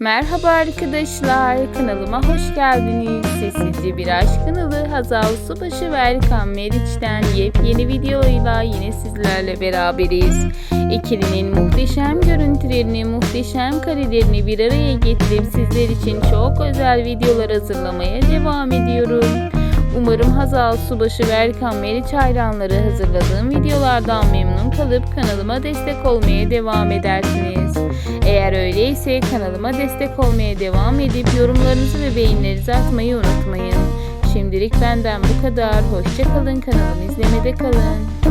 Merhaba arkadaşlar, kanalıma hoş geldiniz. Sessizce bir aşk kanalı Hazal Subaşı ve Erkan Meriç'ten yepyeni videoyla yine sizlerle beraberiz. İkilinin muhteşem görüntülerini, muhteşem karelerini bir araya getirip sizler için çok özel videolar hazırlamaya devam ediyorum. Umarım Hazal Subaşı ve Erkan Meriç hayranları hazırladığım videolardan memnun kalıp kanalıma destek olmaya devam edersiniz. Eğer öyleyse kanalıma destek olmaya devam edip yorumlarınızı ve beğenilerinizi atmayı unutmayın. Şimdilik benden bu kadar. Hoşçakalın kanalımı izlemede kalın.